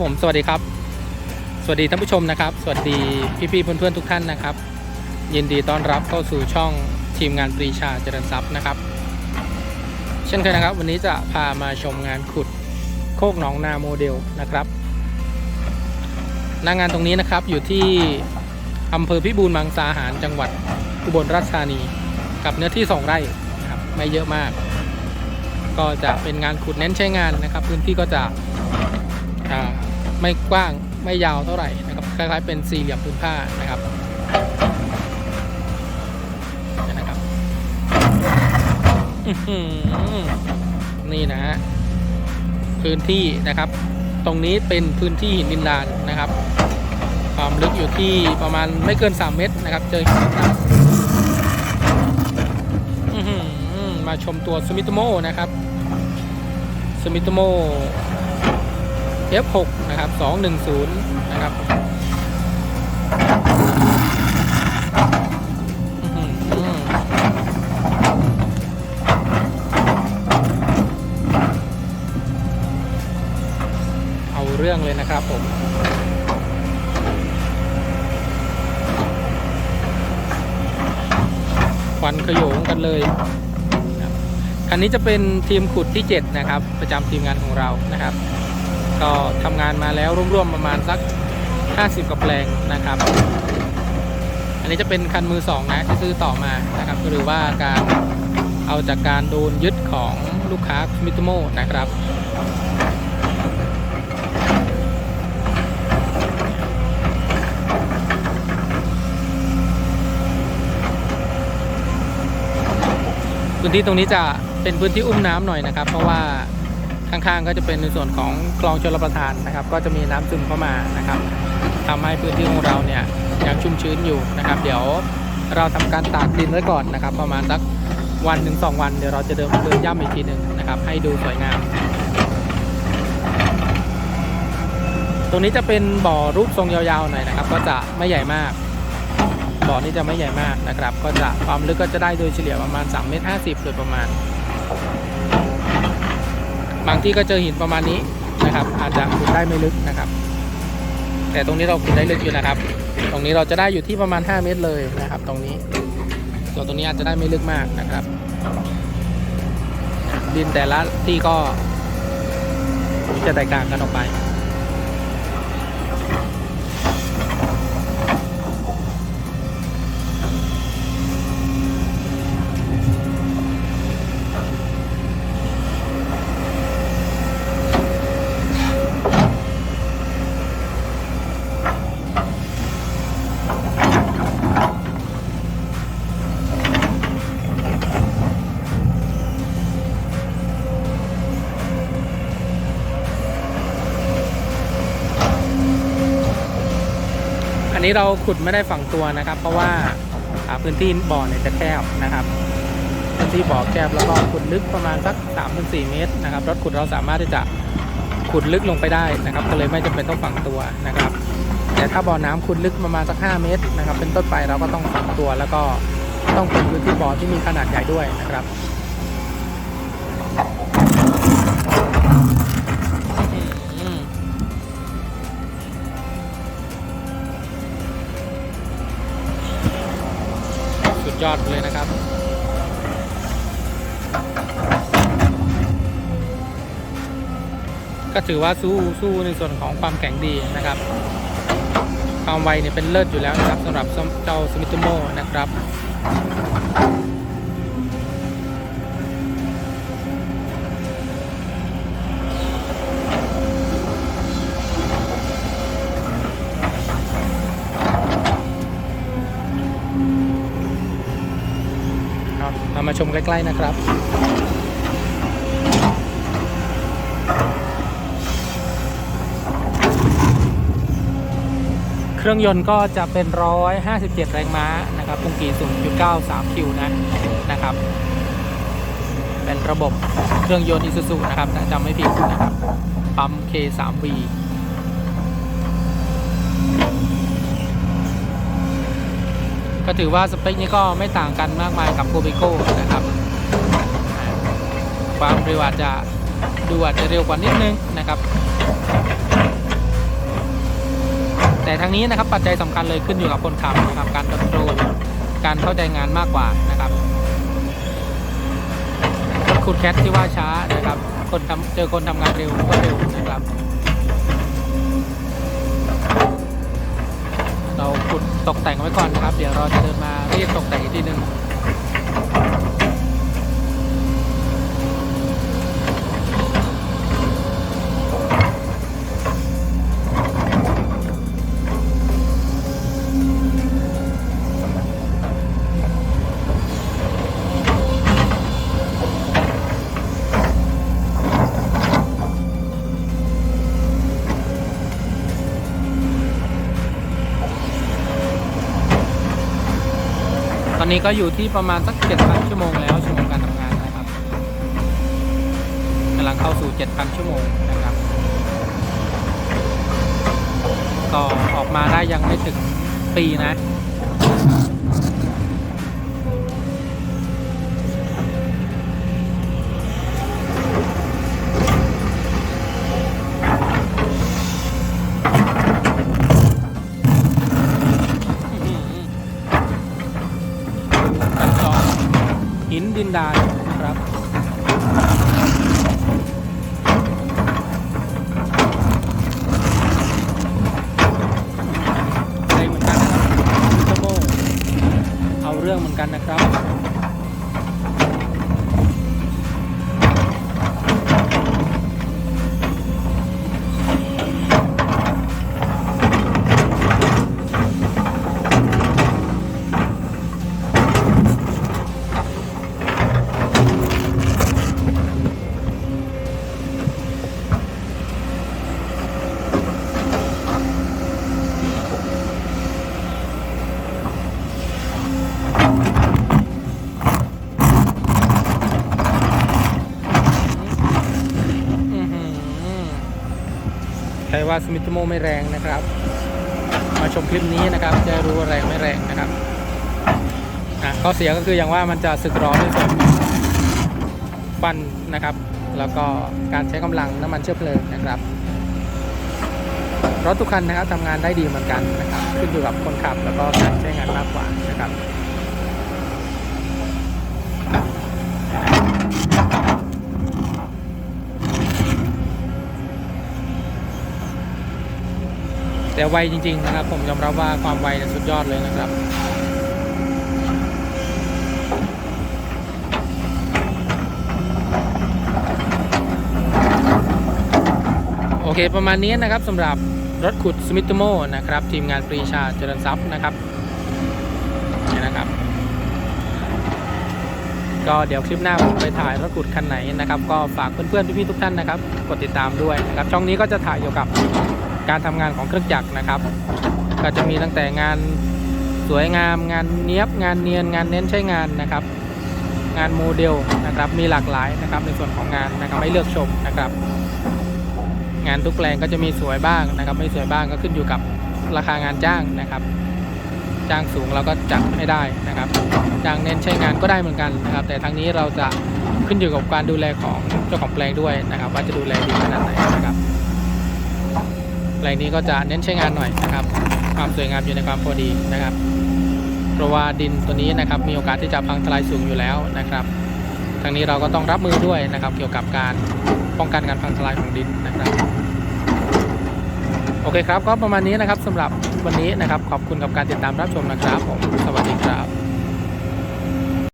ผม สวัสดีครับ สวัสดีท่านผู้ชมนะครับ สวัสดีพี่ๆเพื่อนๆทุกท่านนะครับ ยินดีต้อนรับเข้าสู่ช่องทีมงานปรีชาเจริญทรัพย์นะครับ เช่นเคยนะครับ วันนี้จะพามาชมงานขุดโคกหนองนาโมเดลนะครับหน้างานตรงนี้นะครับอยู่ที่อำเภอพิบูลมังสาหารจังหวัดอุบลราชธานี กับเนื้อที่ 2 ไร่นะครับไม่เยอะมาก ก็จะเป็นงานขุดเน้นใช้งานนะครับ พื้นที่ก็จะอ่า ไม่กว้างไม่ยาวเท่าไหร่นะครับคล้ายๆเป็นสี่เหลี่ยมพื้นผ้านะครับนี่นะครับนี่นะฮะพื้นที่นะครับ ตรงนี้เป็นพื้นที่หินดินดานนะครับ ความลึกอยู่ที่ประมาณไม่เกิน 3 เมตรนะครับ เจอหินดินดานอื้อหือมาชมตัวสมิโตโมนะครับสมิโตโม F6 นะครับ210 นะครับเอาเรื่องเลยนะครับผมควันขโยงกันเลยนะครับคันนี้จะเป็นทีมขุดที่ 7 นะครับ ประจำทีมงานของเรานะครับ ก็ทำงานมาแล้วร่วมๆประมาณสัก 50กว่าแปลงนะครับ อันนี้จะเป็นคันมือสองนะที่ซื้อต่อมานะครับหรือว่าการเอาจากการโดนยึดของลูกค้ามิตโมนะครับพื้นที่ตรงนี้จะเป็นพื้นที่อุ้มน้ำหน่อยนะครับ เพราะว่า ข้างๆก็จะเป็นในส่วนของคลองชลประทานนะครับ ก็จะมีน้ำซึมเข้ามานะครับทำให้พื้นที่ของเราเนี่ยยังชุ่มชื้นอยู่นะครับ เดี๋ยวเราทำการตากดินไว้ก่อนนะครับ ประมาณสักวันถึงสองวันเดี๋ยวเราจะเดินเดินย่ำอีกทีหนึ่งนะครับ ให้ดูสวยงาม ตรงนี้จะเป็นบ่อรูปทรงยาวๆหน่อยนะครับ ก็จะไม่ใหญ่มากบ่อนี้จะไม่ใหญ่มากนะครับ ก็จะความลึกก็จะได้โดยเฉลี่ยประมาณ3เมตร50โดยประมาณ บางที่ก็เจอหินประมาณนี้นะครับ อาจจะขุดได้ไม่ลึกนะครับ แต่ตรงนี้เราขุดได้ลึกอยู่นะครับ ตรงนี้เราจะได้อยู่ที่ประมาณ 5 เมตรเลยนะครับ ตรงนี้ ส่วนตรงนี้อาจจะได้ไม่ลึกมากนะครับ ดินแต่ละที่ก็จะแตกต่างกันออกไป นนี้เราขุดไม่ได้ฝังตัวนะครับ เพราะว่าพื้นที่บ่อเนี่ยจะแคบนะครับพื้นที่บ่อแคบแล้วก็ขุดลึกประมาณสัก3-4 เมตรนะครับรถขุดเราสามารถที่จะขุดลึกลงไปได้นะครับ ก็เลยไม่จำเป็นต้องฝังตัวนะครับ แต่ถ้าบ่อน้ำขุดลึกประมาณสัก 5 เมตรนะครับ เป็นต้นไปเราก็ต้องฝังตัวแล้วก็ต้องเป็นพื้นที่บ่อที่มีขนาดใหญ่ด้วยนะครับ ก็ถือว่าสู้สู้ในส่วนของความแข็งดีนะครับ ความไวเนี่ยเป็นเลิศอยู่แล้วนะครับสำหรับเจ้าสมิธโมนะครับครับเรามาชมใกล้ ๆ นะครับ เครื่องยนต์ก็จะเป็น 157 แรงม้านะครับตุงกี0.93 คิวนะนะครับ เป็นระบบเครื่องยนต์อิซูซุนะครับจำไม่ผิดนะครับ ปั๊ม K3V ก็ถือว่าสเปคนี้ก็ไม่ต่างกันมากมายกับโกเบโก้นะครับ ความเร็วอาจจะดูอาจจะเร็วกว่านิดนึงนะครับ แต่ทางนี้นะครับปัจจัยสำคัญเลยขึ้นอยู่กับคนขับนะครับการคอนโทรลการเข้าใจงานมากกว่านะครับรถขุดแคทที่ว่าช้านะครับ คนทำเจอคนทำงานเร็วก็เร็วนะครับ เราขุดตกแต่งไว้ก่อนนะครับ เดี๋ยวเราจะเดินมาเรียบตกแต่งอีกทีหนึ่ง อนนี้ก็อยู่ที่ประมาณสัก7,000ชั่วโมงแล้วชั่วโมงการทำงานนะครับกำลังเข้าสู่7,000ชั่วโมงนะครับ ก็ออกมาได้ยังไม่ถึงปีนะ ดินดานนะครับเหมือนกันนะครับชั่วโมงเอาเรื่องเหมือนกันนะครับ ว่าสมิธโมไม่แรงนะครับ มาชมคลิปนี้นะครับ จะรู้ว่าแรงไม่แรงนะครับอะข้อเสียก็คืออย่างว่ามันจะสึกหร้อนในส่วนของฟันนะครับ แล้วก็การใช้กำลังน้ำมันเชื้อเพลิงนะครับรถทุกคันนะครับทำงานได้ดีเหมือนกันนะครับขึ้นอยู่กับคนขับ แล้วก็การใช้งานมากกว่านะครับ แต่ไวจริง ๆ นะครับ ผมยอมรับว่าความไวสุดยอดเลยนะครับโอเค ประมาณนี้นะครับสำหรับรถขุดสมิธโมนะครับ ทีมงานปรีชาเจริญทรัพย์นะครับนี่นะครับ ก็เดี๋ยวคลิปหน้าผมไปถ่ายรถขุดคันไหนนะครับ ก็ฝากเพื่อนๆพี่ๆทุกท่านนะครับ กดติดตามด้วยนะครับ ช่องนี้ก็จะถ่ายเกี่ยวกับ การทำงานของเครื่องจักรนะครับ ก็จะมีตั้งแต่งานสวยงาม งานเนี้ยบงานเนียนงานเน้นใช้งานนะครับ งานโมเดลนะครับมีหลากหลายนะครับในส่วนของงานนะครับไม่เลือกชมนะครับ งานทุกแปลงก็จะมีสวยบ้างนะครับ ไม่สวยบ้างก็ขึ้นอยู่กับราคางานจ้างนะครับ จ้างสูงเราก็จัดไม่ได้นะครับจ้างเน้นใช้งานก็ได้เหมือนกันนะครับ แต่ทั้งนี้เราจะขึ้นอยู่กับการดูแลของเจ้าของแปลงด้วยนะครับ ว่าจะดูแลดีขนาดไหนนะครับ แปลงนี้ก็จะเน้นใช้งานหน่อยนะครับ ความสวยงามอยู่ในความพอดีนะครับ เพราะว่าดินตัวนี้นะครับมีโอกาสที่จะพังทลายสูงอยู่แล้วนะครับทางนี้เราก็ต้องรับมือด้วยนะครับ เกี่ยวกับการป้องกันการพังทลายของดินนะครับโอเคครับก็ประมาณนี้นะครับสำหรับวันนี้นะครับ ขอบคุณกับการติดตามรับชมนะครับผมสวัสดีครับ